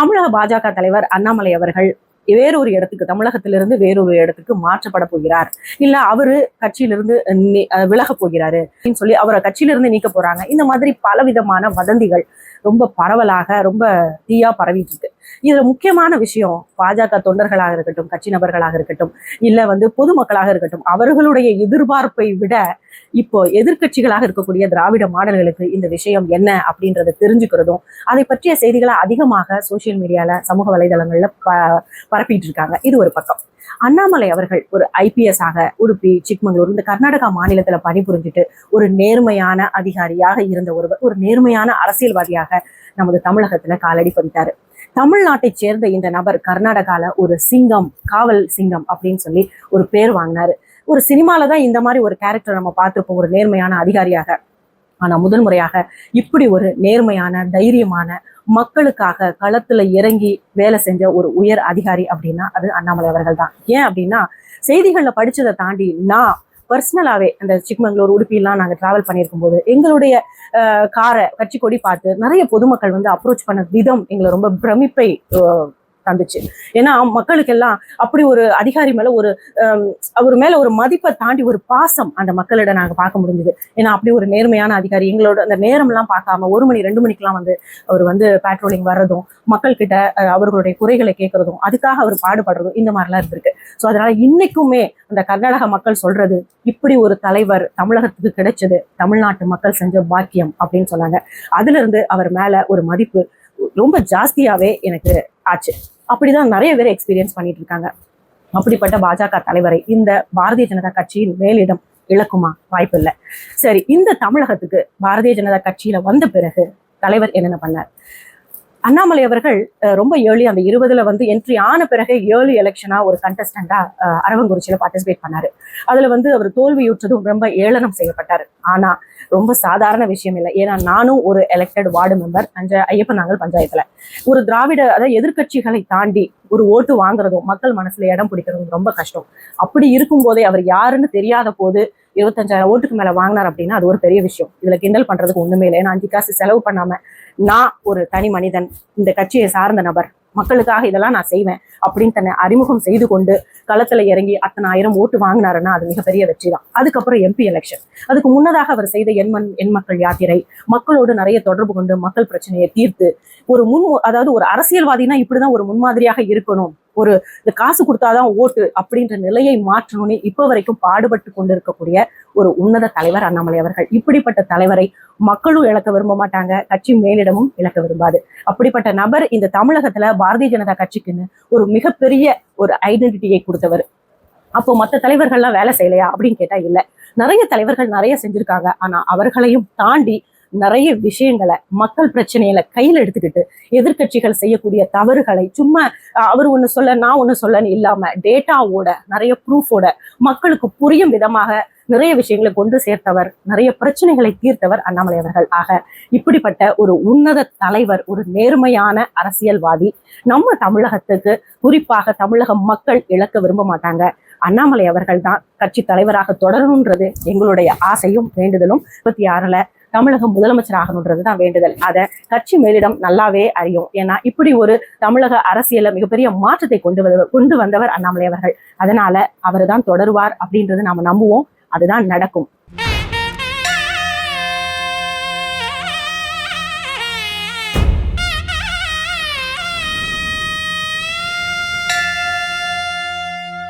தமிழக பாஜக தலைவர் அண்ணாமலை அவர்கள் வேறொரு இடத்துக்கு தமிழகத்திலிருந்து வேறொரு இடத்துக்கு மாற்றப்பட போகிறார். இல்ல அவரு கட்சியிலிருந்து விலக விலகப் போகிறாரு அப்படின்னு சொல்லி அவரை கட்சியிலிருந்து நீக்க போறாங்க. இந்த மாதிரி பலவிதமான வதந்திகள் ரொம்ப பரவலாக ரொம்ப தீயா பரவிட்டு இருக்கு. இதுல முக்கியமான விஷயம் பாஜக தொண்டர்களாக இருக்கட்டும் கட்சி நபர்களாக இருக்கட்டும் இல்ல வந்து பொதுமக்களாக இருக்கட்டும் அவர்களுடைய எதிர்பார்ப்பை விட இப்போ எதிர்க்கட்சிகளாக இருக்கக்கூடிய திராவிட மாடல்களுக்கு இந்த விஷயம் என்ன அப்படின்றத தெரிஞ்சுக்கிறதும் அதை பற்றிய செய்திகளை அதிகமாக சோசியல் மீடியால சமூக வலைதளங்கள்ல ப பரப்பிட்டு இருக்காங்க. இது ஒரு பக்கம். அண்ணாமலை அவர்கள் ஒரு ஐபிஎஸ் ஆக உடுப்பி சிக்மங்களூர் இந்த கர்நாடகா மாநிலத்துல பணிபுரிஞ்சுட்டு ஒரு நேர்மையான அதிகாரியாக இருந்த ஒருவர் ஒரு நேர்மையான அரசியல்வாதியாக நமது தமிழகத்துல காலடி பதித்தாரு. தமிழ்நாட்டை சேர்ந்த இந்த நபர் கர்நாடகால ஒரு சிங்கம் காவல் சிங்கம் அப்படின்னு சொல்லி ஒரு பேர் வாங்கினாரு. ஒரு சினிமால தான் இந்த மாதிரி ஒரு கேரக்டர் நம்ம பார்த்துருப்போம். ஒரு நேர்மையான அதிகாரியாக. ஆனா முதல் முறையாக இப்படி ஒரு நேர்மையான தைரியமான மக்களுக்காக களத்துல இறங்கி வேலை செஞ்ச ஒரு உயர் அதிகாரி அப்படின்னா அது அண்ணாமலை அவர்கள் தான். ஏன் அப்படின்னா செய்திகள்ல படிச்சதை தாண்டி நான் பர்சனலாகவே அந்த சிக்மங்களூர் உடுப்பிலாம் நாங்கள் டிராவல் பண்ணியிருக்கும் போது எங்களுடைய காரை கட்சி கொடி பார்த்து நிறைய பொதுமக்கள் வந்து அப்ரோச் பண்ண விதம் எங்களை ரொம்ப பிரமிப்பை தந்துச்சு. ஏன்னா மக்களுக்கெல்லாம் அப்படி ஒரு அதிகாரி மேல ஒரு அவர் மேல ஒரு மதிப்பை தாண்டி ஒரு பாசம் அந்த மக்களிடம் நாங்க பார்க்க முடிஞ்சது. ஏன்னா அப்படி ஒரு நேர்மையான அதிகாரி எங்களோட அந்த நேரம்லாம் பார்க்காம ஒரு மணி ரெண்டு மணிக்கெல்லாம் வந்து அவர் வந்து பேட்ரோலிங் வர்றதும் மக்கள் கிட்ட அவர்களுடைய குறைகளை கேட்கறதும் அதுக்காக அவர் பாடுபடுறதும் இந்த மாதிரிலாம் இருந்திருக்கு. ஸோ அதனால இன்னைக்குமே அந்த கர்நாடக மக்கள் சொல்றது இப்படி ஒரு தலைவர் தமிழகத்துக்கு கிடைச்சது தமிழ்நாட்டு மக்கள் செஞ்ச பாக்கியம் அப்படின்னு சொன்னாங்க. அதுல இருந்து அவர் மேல ஒரு மதிப்பு ரொம்ப ஜாஸ்தியாவே எனக்கு ஆச்சு. அப்படிதான் நிறைய பேர் எக்ஸ்பீரியன்ஸ் பண்ணிட்டு இருக்காங்க. அப்படிப்பட்ட பாஜக தலைவரை இந்த பாரதிய ஜனதா கட்சியின் மேலிடம் இழக்குமா? வாய்ப்பில்லை சரி இந்த தமிழகத்துக்கு பாரதிய ஜனதா கட்சியில வந்த பிறகு தலைவர் என்னென்ன பண்ணார்? அண்ணாமலை அவர்கள் ரொம்ப ஏர்லி அந்த இருபதுல வந்து என்ட்ரி ஆன பிறகு ஏர்லி எலெக்ஷனா ஒரு கண்டஸ்டண்டா அரவங்குறிச்சியில பார்ட்டிசிபேட் பண்ணாரு. அதுல வந்து அவர் தோல்வியுற்றதும் ரொம்ப ஏளனம் செய்யப்பட்டார். ஆனா ரொம்ப சாதாரண விஷயம் இல்லை. ஏன்னா நானும் ஒரு எலெக்டட் வார்டு மெம்பர் அஞ்ச ஐயப்பநாங்கல் பஞ்சாயத்துல. ஒரு திராவிட அதாவது எதிர்க்கட்சிகளை தாண்டி ஒரு ஓட்டு வாங்குறதும் மக்கள் மனசுல இடம் பிடிக்கிறதும் ரொம்ப கஷ்டம். அப்படி இருக்கும் போதே அவர் யாருன்னு தெரியாத போது இருபத்தஞ்சாயிரம் ஓட்டுக்கு மேல வாங்கினார் அப்படின்னா அது ஒரு பெரிய விஷயம். இதுல கிண்டல் பண்றதுக்கு ஒண்ணுமே இல்லை. ஏன்னா அஞ்சு காசு செலவு பண்ணாம நான் ஒரு தனி மனிதன் இந்த கட்சியை சார்ந்த நபர் மக்களுக்காக இதெல்லாம் நான் செய்வேன் அப்படின்னு தன்னை அறிமுகம் செய்து கொண்டு களத்துல இறங்கி அத்தனை ஆயிரம் ஓட்டு வாங்கினாருன்னா அது மிகப்பெரிய வெற்றி தான். அதுக்கப்புறம் எம்பி எலெக்ஷன் அதுக்கு முன்னதாக அவர் செய்த எண்மண் எண் மக்கள் யாத்திரை மக்களோடு நிறைய தொடர்பு கொண்டு மக்கள் பிரச்சனையை தீர்த்து ஒரு முன் அதாவது ஒரு அரசியல்வாதினா இப்படிதான் ஒரு முன்மாதிரியாக இருக்கணும். ஒரு இந்த காசு கொடுத்தாதான் ஓட்டு அப்படின்ற நிலையை மாற்றணும்னு இப்ப வரைக்கும் பாடுபட்டு கொண்டிருக்கக்கூடிய ஒரு உன்னத தலைவர் அண்ணாமலை அவர்கள். இப்படிப்பட்ட தலைவரை மக்களும் இழக்க விரும்ப மாட்டாங்க. கட்சி மேலிடமும் இழக்க விரும்பாது. அப்படிப்பட்ட நபர் இந்த தமிழகத்துல பாரதிய ஜனதா கட்சிக்குன்னு ஒரு மிகப்பெரிய ஒரு ஐடென்டிட்டியை கொடுத்தவர். அப்போ மற்ற தலைவர்கள்லாம் வேலை செய்யலையா அப்படின்னு கேட்டா இல்ல. நிறைய தலைவர்கள் நிறைய செஞ்சிருக்காங்க. ஆனா அவர்களையும் தாண்டி நிறைய விஷயங்களை மக்கள் பிரச்சனையில கையில எடுத்துக்கிட்டு எதிர்க்கட்சிகள் செய்யக்கூடிய தவறுகளை சும்மா அவர் ஒண்ணு சொல்ல நான் ஒண்ணு சொல்லன்னு இல்லாம டேட்டாவோட நிறைய ப்ரூஃபோட மக்களுக்கு புரியும் விதமாக நிறைய விஷயங்களை கொண்டு சேர்த்தவர் நிறைய பிரச்சனைகளை தீர்த்தவர் அண்ணாமலை அவர்கள். ஆக இப்படிப்பட்ட ஒரு உன்னத தலைவர் ஒரு நேர்மையான அரசியல்வாதி நம்ம தமிழகத்துக்கு குறிப்பாக தமிழக மக்கள் இழக்க விரும்ப மாட்டாங்க. அண்ணாமலை அவர்கள் தான் கட்சி தலைவராக தொடரணுன்றது எங்களுடைய ஆசையும் வேண்டுதலும். இருபத்தி ஆறுல தமிழக முதலமைச்சர் ஆகணுன்றது தான் வேண்டுதல். அதை கட்சி மேலிடம் நல்லாவே அறியும். ஏன்னா இப்படி ஒரு தமிழக அரசியல மிகப்பெரிய மாற்றத்தை கொண்டு வந்த கொண்டு வந்தவர் அண்ணாமலை அவர்கள். அதனால அவர் தான் தொடருவார் அப்படின்றது நாம நம்புவோம். அதுதான் நடக்கும்.